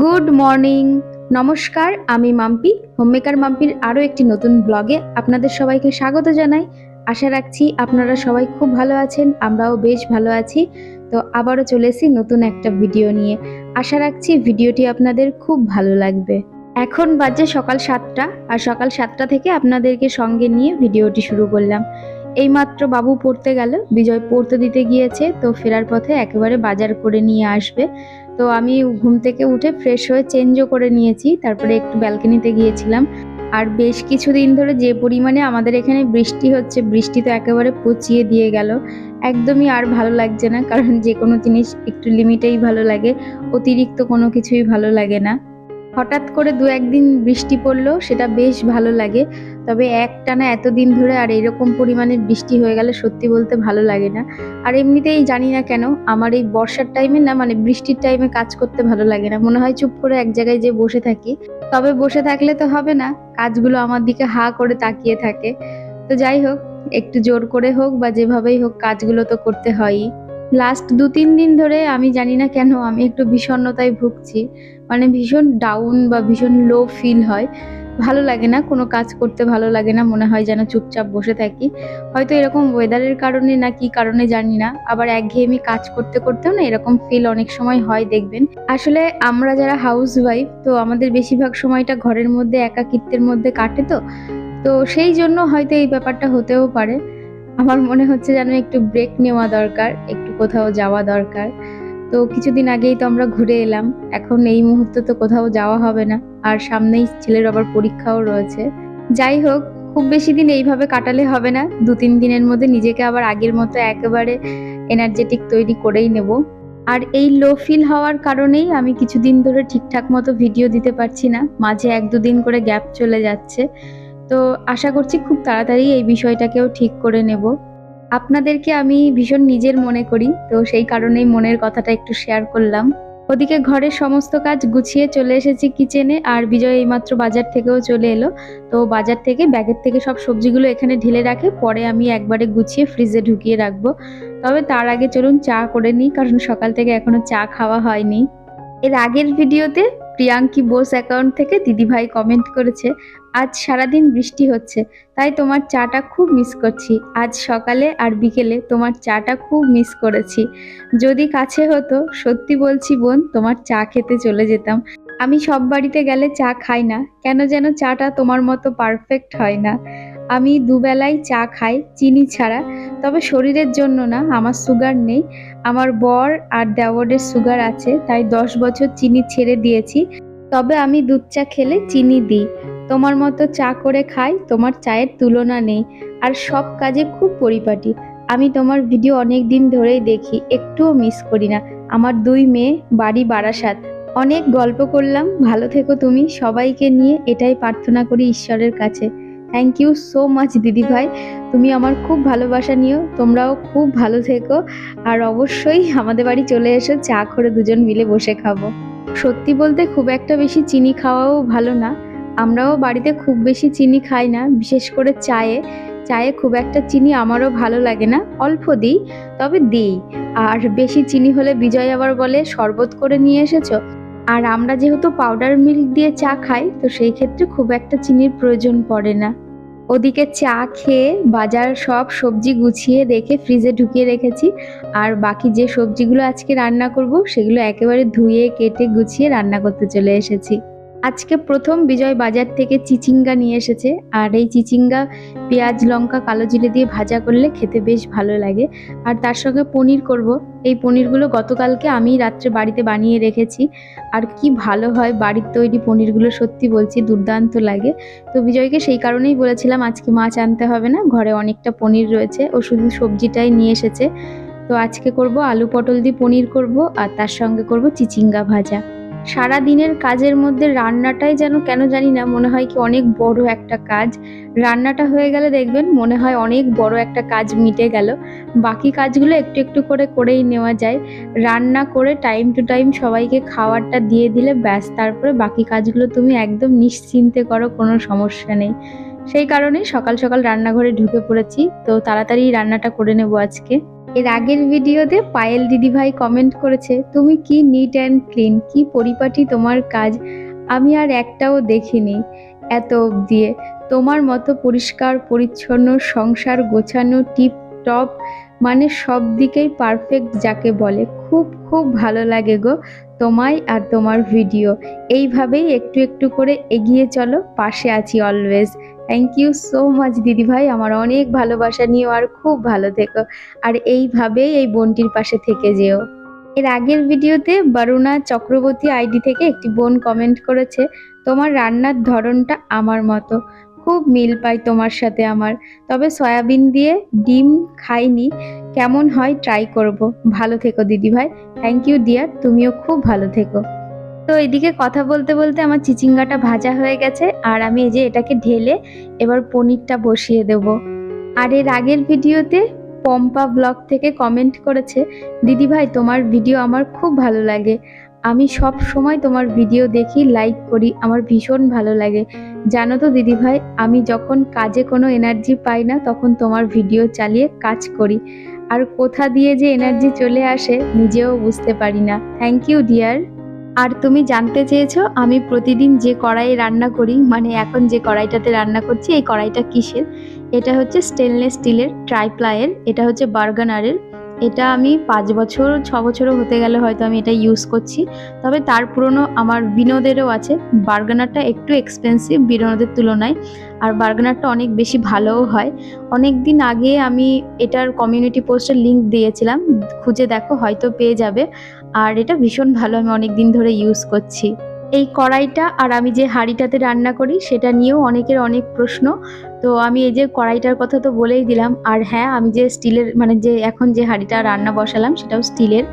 Good morning নমস্কার, আমি Mampi homemaker মাম্পির আরও একটি নতুন ব্লগে আপনাদের সবাইকে স্বাগত জানাই। আশা রাখছি আপনারা সবাই খুব ভালো আছেন, আমরাও বেশ ভালো আছি। তো আবারও চলে এসেছি নতুন একটা ভিডিও নিয়ে। আশা রাখছি ভিডিওটি আপনাদের খুব ভালো লাগবে। এখন বাজে সকাল সাতটা, আর সকাল সাতটা থেকে আপনাদেরকে সঙ্গে নিয়ে ভিডিওটি শুরু করলাম। এইমাত্র বাবু পড়তে গেল, বিজয় পড়তে দিতে গিয়েছে, তো ফেরার পথে একেবারে বাজার করে নিয়ে আসবে। তো আমি ঘুম থেকে উঠে ফ্রেশ হয়ে চেঞ্জও করে নিয়েছি, তারপরে একটু ব্যালকনিতে গিয়েছিলাম। আর বেশ কিছুদিন ধরে যে পরিমাণে আমাদের এখানে বৃষ্টি হচ্ছে, বৃষ্টি তো একেবারে পচিয়ে দিয়ে গেল। একদমই আর ভালো লাগছে না, কারণ যে কোনো জিনিস একটু লিমিটেই ভালো লাগে, অতিরিক্ত কোনো কিছুই ভালো লাগে না। হঠাৎ করে দু একদিন বৃষ্টি পড়ল, সেটা বেশ ভালো লাগে। তবে একটানা এতদিন ধরে আর এরকম পরিমাণে বৃষ্টি হয়ে গেলে সত্যি বলতে ভালো লাগে না। আর এমনিতেই জানি না কেন, আমার এই বর্ষার টাইমে না মানে বৃষ্টির টাইমে কাজ করতে ভালো লাগে না। মনে হয় চুপ করে এক জায়গায় যে বসে থাকি। তবে বসে থাকলে তো হবে না, কাজগুলো আমার দিকে হা করে তাকিয়ে থাকে। তো যাই হোক, একটু জোর করে হোক বা যেভাবেই হোক কাজগুলো তো করতে হয়ই। লাস্ট দু তিন দিন ধরে আমি জানি না কেন আমি একটু বিষণ্ণতায় ভুগছি। মানে ভীষণ ডাউন বা ভীষণ লো ফিল হয়। ভালো লাগে না, কোনো কাজ করতে ভালো লাগে না, মনে হয় যেন চুপচাপ বসে থাকি। হয়তো এরকম ওয়েদারের কারণে না কি কারণে জানি না, আবার একঘেয়েমি কাজ করতে করতেও না এরকম ফিল অনেক সময় হয় দেখবেন। আসলে আমরা যারা হাউস ওয়াইফ তো আমাদের বেশিরভাগ সময়টা ঘরের মধ্যে, একাকিত্বের মধ্যে কাটে তো। তো সেই জন্য হয়তো এই ব্যাপারটা হতেও পারে। আমার মনে হচ্ছে যেন একটু ব্রেক নেওয়া দরকার, একটু কোথাও যাওয়া দরকার। তো কিছুদিন আগেই তো আমরা ঘুরে এলাম, এখন এই মুহূর্তে তো কোথাও যাওয়া হবে না, আর সামনেই ছেলের আবার পরীক্ষাও রয়েছে। যাই হোক, খুব বেশি দিন এইভাবে কাটালে হবে না, দু তিন দিনের মধ্যে নিজেকে আবার আগের মতো একেবারে এনার্জেটিক তৈরি করেই নেব। আর এই লো ফিল হওয়ার কারণেই আমি কিছুদিন ধরে ঠিকঠাক মতো ভিডিও দিতে পারছি না, মাঝে এক দুদিন করে গ্যাপ চলে যাচ্ছে। তো আশা করছি খুব তাড়াতাড়ি এই বিষয়টাকেও ঠিক করে নেব। আপনাদেরকে আমি ভীষণ নিজের মনে করি, তো সেই কারণেই মনের কথাটা একটু শেয়ার করলাম। ওদিকে ঘরের সমস্ত কাজ গুছিয়ে চলে এসেছি কিচেনে আর বিজয় এইমাত্র বাজার থেকেও চলে এলো। তো বাজার থেকে ব্যাগের থেকে সব সবজিগুলো এখানে ঢেলে রাখে, পরে আমি একবারে গুছিয়ে ফ্রিজে ঢুকিয়ে রাখব। তবে তার আগে চলুন চা করে নিই, কারণ সকাল থেকে এখনও চা খাওয়া হয়নি। এর আগের ভিডিওতে প্রিয়াঙ্কি বোস অ্যাকাউন্ট থেকে দিদিভাই কমেন্ট করেছে আজ সারাদিন বৃষ্টি হচ্ছে, তাই তোমার চাটা খুব মিস করছি। আজ সকালে আর বিকেলে তোমার চাটা খুব মিস করেছি। যদি কাছে হতো, সত্যি বলছি বোন, তোমার চা খেতে চলে যেতাম। আমি সব বাড়িতে গেলে চা খাই না, কেন যেন চাটা তোমার মতো পারফেক্ট হয় না। আমি দুবেলাই চা খাই, চিনি ছাড়া। তবে শরীরের জন্য না, আমার সুগার নেই। আমার বর আর দেওয়ারের সুগার আছে, তাই দশ বছর চিনি ছেড়ে দিয়েছি। তবে আমি দুধ চা খেলে চিনি দিই। তোমার মতো চা করে খাই, তোমার চায়ের তুলনা নেই। আর সব কাজে খুব পরিপাটি। আমি তোমার ভিডিও অনেক দিন ধরেই দেখি, একটুও মিস করি না। আমার দুই মেয়ে, বাড়ি বারাসাত। অনেক গল্প করলাম, ভালো থেকো তুমি, সবাইকে নিয়ে এটাই প্রার্থনা করি ঈশ্বরের কাছে। থ্যাংক ইউ সো মাচ দিদি ভাই। তুমি আমার খুব ভালোবাসা নিও, তোমরাও খুব ভালো থেকো। আর অবশ্যই আমাদের বাড়ি চলে এসো, চা করে দুজন মিলে বসে খাব। সত্যি বলতে খুব একটা বেশি চিনি খাওয়াও ভালো না। আমরাও বাড়িতে খুব বেশি চিনি খাই না, বিশেষ করে চায়ে। চায়ে খুব একটা চিনি আমারও ভালো লাগে না, অল্প দিই, তবে দিই। আর বেশি চিনি হলে বিজয় আবার বলে, শরবত করে নিয়ে এসেছ? আর আমরা যেহেতু পাউডার মিল্ক দিয়ে চা খাই, তো সেই ক্ষেত্রে খুব একটা চিনির প্রয়োজন পড়ে না। ওদিকে চা খেয়ে বাজার সব সবজি গুছিয়ে রেখে ফ্রিজে ঢুকিয়ে রেখেছি। আর বাকি যে সবজিগুলো আজকে রান্না করব, সেগুলো একেবারে ধুয়ে, কেটে, গুছিয়ে রান্না করতে চলে এসেছি। আজকে প্রথম বিজয় বাজার থেকে চিচিঙ্গা নিয়ে এসেছে। আর এই চিচিঙ্গা, পেঁয়াজ, লঙ্কা, কালো জিরে দিয়ে ভাজা করলে খেতে বেশ ভালো লাগে। আর তার সঙ্গে পনির করব। এই পনিরগুলো গতকালকে আমি রাত্রে বাড়িতে বানিয়ে রেখেছি। আর কি ভালো হয় বাড়ির তৈরি পনিরগুলো সত্যি বলছি, দুর্দান্ত লাগে। তো বিজয়কে সেই কারণেই বলেছিলাম, আজকে মাছ আনতে হবে না, ঘরে অনেকটা পনির রয়েছে, ও শুধু সবজিটাই নিয়ে এসেছে। তো আজকে করব আলু পটল দিয়ে পনির করব, আর তার সঙ্গে করব চিচিঙ্গা ভাজা। সারা দিনের কাজের মধ্যে রান্নাটাই যেন, কেন জানি না, মনে হয় কি অনেক বড় একটা কাজ। রান্নাটা হয়ে গেলে দেখবেন, মনে হয় অনেক বড় একটা কাজ মিটে গেল। বাকি কাজগুলো একটু একটু করে করেই নেওয়া যায়। রান্না করে টাইম টু টাইম সবাইকে খাওয়ারটা দিয়ে দিলে ব্যাস, তারপরে বাকি কাজগুলো তুমি একদম নিশ্চিন্তে করো, কোনো সমস্যা নেই। সেই কারণে সকাল সকাল রান্নাঘরে ঢুকে পড়েছি। তো তাড়াতাড়ি রান্নাটা করে নেব আজকে। এর আগের ভিডিওতে পায়েল দিদিভাই কমেন্ট করেছে, তুমি কি নিট অ্যান্ড ক্লিন কি পরিপাটি তোমার কাজ? আমি আর একটাও দেখিনি। এত অবধি তোমার মতো পরিষ্কার, পরিচ্ছন্ন, সংসার গোছানো টিপ টপ মানে সব দিকেই পারফেক্ট যাকে বলে। খুব খুব ভালো লাগে গো তোমায় আর তোমার ভিডিও এইভাবেই একটু একটু করে এগিয়ে চলো, পাশে আছি always thank you so much দিদিভাই আমার অনেক ভালোবাসা নিও আর খুব ভালো থেকো। আর এইভাবেই এই বোনটির পাশে থেকে যেও। এর আগের ভিডিওতে বরুণা চক্রবর্তী আইডি থেকে একটি বোন কমেন্ট করেছে, তোমার রান্নার ধরনটা আমার মতো। খুব মিল পাই তোমার সাথে আমার। তবে সয়াবিন দিয়ে ডিম খাইনি। কেমন হয় ট্রাই করব। ভালো থেকো দিদিভাই থ্যাংক ইউ ডিয়ার তুমিও খুব ভালো থেকো। তো এদিকে কথা বলতে বলতে আমার চিচিঙ্গাটা ভাজা হয়ে গেছে, আর আমি এই যে এটাকে ঢেলে এবার পনিরটা বসিয়ে দেব। আর এর আগের ভিডিওতে পম্পা ব্লগ থেকে কমেন্ট করেছে দিদিভাই তোমার ভিডিও আমার খুব ভালো লাগে। আমি সব সময় তোমার ভিডিও দেখি লাইক করি, আমার ভীষণ ভালো লাগে। জানো তো দিদিভাই আমি যখন কাজে কোনো এনার্জি পাই না, তখন তোমার ভিডিও চালিয়ে কাজ করি। আর কোথা দিয়ে যে এনার্জি চলে আসে, নিজেও বুঝতে পারি না। থ্যাংক ইউ ডিয়ার আর তুমি জানতে চেয়েছো, আমি প্রতিদিন যে কড়াই রান্না করি মানে এখন যে কড়াইটাতে রান্না করছি, এই কড়াইটা কিসের? এটা হচ্ছে স্টেনলেস স্টিলের ট্রাইপ্লায়ের এটা হচ্ছে বার্গানারের এটা আমি পাঁচ বছর, ছ বছরও হতে গেলে হয়তো আমি এটা ইউজ করছি। তবে তার পুরনো আমার বিনোদেরও আছে। বার্গানারটা একটু এক্সপেন্সিভ বিনোদের তুলনায়। আর বার্গানারটা অনেক বেশি ভালোও হয়। অনেক দিন আগে আমি এটার কমিউনিটি পোস্টের লিঙ্ক দিয়েছিলাম। খুঁজে দেখো, হয়তো পেয়ে যাবে। আর এটা ভীষণ ভালো, আমি অনেক দিন ধরে ইউজ করছি। এই কড়াইটা আর আমি যে হাঁড়িটাতে রান্না করি, সেটা নিয়েও অনেকের অনেক প্রশ্ন। তো আমি এই যে কড়াইটার কথা তো বলেই দিলাম। আর হ্যাঁ আমি যে স্টিলের মানে যে এখন যে হাঁড়িটা রান্না বসালাম সেটাও স্টিলের।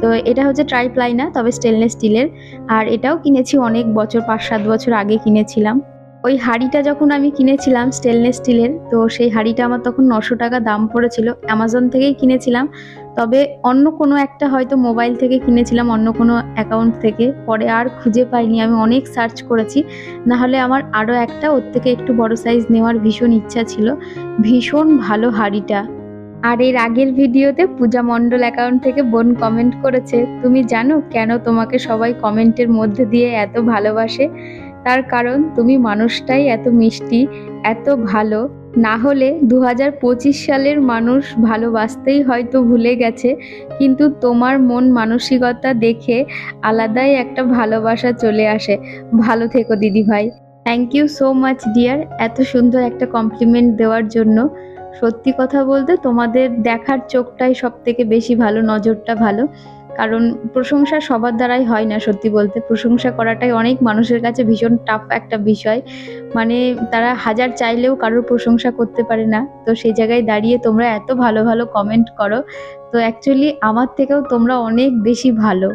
তো এটা হচ্ছে ট্রাইপ্লাই না তবে স্টেনলেস স্টিলের। আর এটাও কিনেছি অনেক বছর পাঁচ সাত বছর আগে কিনেছিলাম। ওই হাঁড়িটা যখন আমি কিনেছিলাম স্টেনলেস স্টিলের, তো সেই হাঁড়িটা আমার তখন নশো টাকা দাম পড়েছিল। অ্যামাজন থেকেই কিনেছিলাম। তবে অন্য কোনো একটা হয়তো মোবাইল থেকে কিনেছিলাম, অন্য কোনো অ্যাকাউন্ট থেকে। পরে আর খুঁজে পাইনি, আমি অনেক সার্চ করেছি। না হলে আমার আরও একটা, ওর থেকে একটু বড় সাইজ নেওয়ার ভীষণ ইচ্ছা ছিল। ভীষণ ভালো হাঁড়িটা। আর এর আগের ভিডিওতে পূজা মণ্ডল অ্যাকাউন্ট থেকে বোন কমেন্ট করেছে, তুমি জানো কেন তোমাকে সবাই কমেন্টের মধ্যে দিয়ে এত ভালোবাসে? তার কারণ তুমি মানুষটাই এত মিষ্টি, এত ভালো। না হলে দু হাজার পঁচিশ সালের মানুষ ভালোবাসতেই হয়তো ভুলে গেছে, কিন্তু তোমার মন মানসিকতা দেখে আলাদাই একটা ভালোবাসা চলে আসে। ভালো থেকো দিদিভাই thank you so much dear এত সুন্দর একটা কমপ্লিমেন্ট দেওয়ার জন্য। সত্যি কথা বলতে তোমাদের দেখার চোখটাই সব থেকে বেশি ভালো, নজরটা ভালো। কারণ প্রশংসা সবার দ্বারাই হয় না, সত্যি বলতে। প্রশংসা করাটাই অনেক মানুষের কাছে ভীষণ টাফ একটা বিষয়। মানে তারা হাজার চাইলেও কারোর প্রশংসা করতে পারে না। তো সেই জায়গায় দাঁড়িয়ে তোমরা এত ভালো ভালো কমেন্ট করো। তো অ্যাকচুয়ালি আমার থেকেও তোমরা অনেক বেশি ভালো।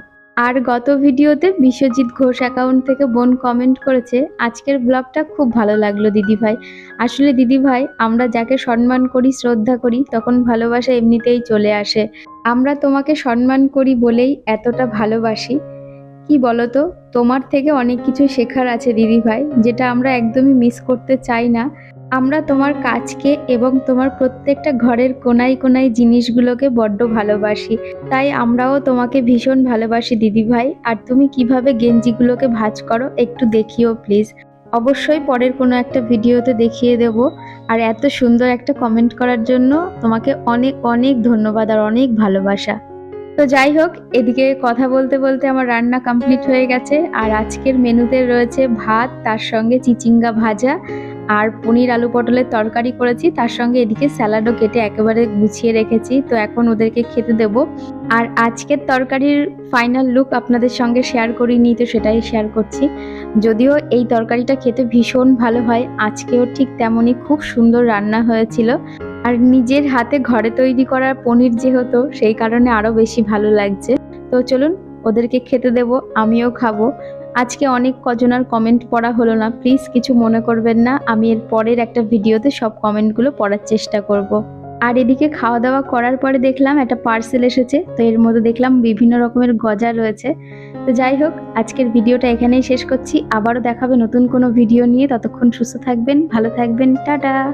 আর গত ভিডিওতে বিশ্বজিৎ ঘোষ অ্যাকাউন্ট থেকে বোন কমেন্ট করেছে, আজকের ব্লগটা খুব ভালো লাগল দিদিভাই আসলে দিদিভাই আমরা যাকে সম্মান করি, শ্রদ্ধা করি, তখন ভালোবাসা এমনিতেই চলে আসে। আমরা তোমাকে সম্মান করি বলেই এতটা ভালোবাসি। কি বলতো, তোমার থেকে অনেক কিছু শেখার আছে দিদিভাই যেটা আমরা একদমই মিস করতে চাই না। আমরা তোমার কাজকে এবং তোমার প্রত্যেকটা ঘরের কোনায় কোনায় জিনিসগুলোকে বড্ড ভালোবাসি। তাই আমরাও তোমাকে ভীষণ ভালোবাসি দিদিভাই আর তুমি কীভাবে গেঞ্জিগুলোকে ভাজ করো একটু দেখিও প্লিজ। অবশ্যই পরের কোনো একটা ভিডিওতে দেখিয়ে দেব। আর এত সুন্দর একটা কমেন্ট করার জন্য তোমাকে অনেক অনেক ধন্যবাদ আর অনেক ভালোবাসা। তো যাই হোক, এদিকে কথা বলতে বলতে আমার রান্না কমপ্লিট হয়ে গেছে। আর আজকের মেনুতে রয়েছে ভাত, তার সঙ্গে চিচিঙ্গা ভাজা। আর পনির আলু পটলের তরকারি করেছি, তার সঙ্গে এদিকে স্যালাডও কেটে একেবারে গুছিয়ে রেখেছি, তো এখন ওদেরকে খেতে দেব। আর আজকের তরকারির ফাইনাল লুক আপনাদের সঙ্গে শেয়ার করিনি, তো সেটাই শেয়ার করছি। যদিও এই তরকারিটা খেতে ভীষণ ভালো হয়, আজকেও ঠিক তেমনই খুব সুন্দর রান্না হয়েছিল। আর নিজের হাতে ঘরে তৈরি করা পনির যেহেতু, সেই কারণে আরও বেশি ভালো লাগছে। তো চলুন, ওদেরকে খেতে দেব, আমিও খাব। আজকে অনেক কজনার কমেন্ট পড়া হলো না। প্লিজ কিছু মনে করবেন না। আমি এর পরের একটা ভিডিওতে সব কমেন্টগুলো পড়ার চেষ্টা করব। আর এদিকে খাওয়া দাওয়া করার পরে দেখলাম একটা পার্সেল এসেছে। তো এর মধ্যে দেখলাম বিভিন্ন রকমের গজা রয়েছে। তো যাই হোক, আজকের ভিডিওটা এখানেই শেষ করছি। আবারও দেখাবে নতুন কোনো ভিডিও নিয়ে। ততক্ষণ সুস্থ থাকবেন, ভালো থাকবেন। টাটা!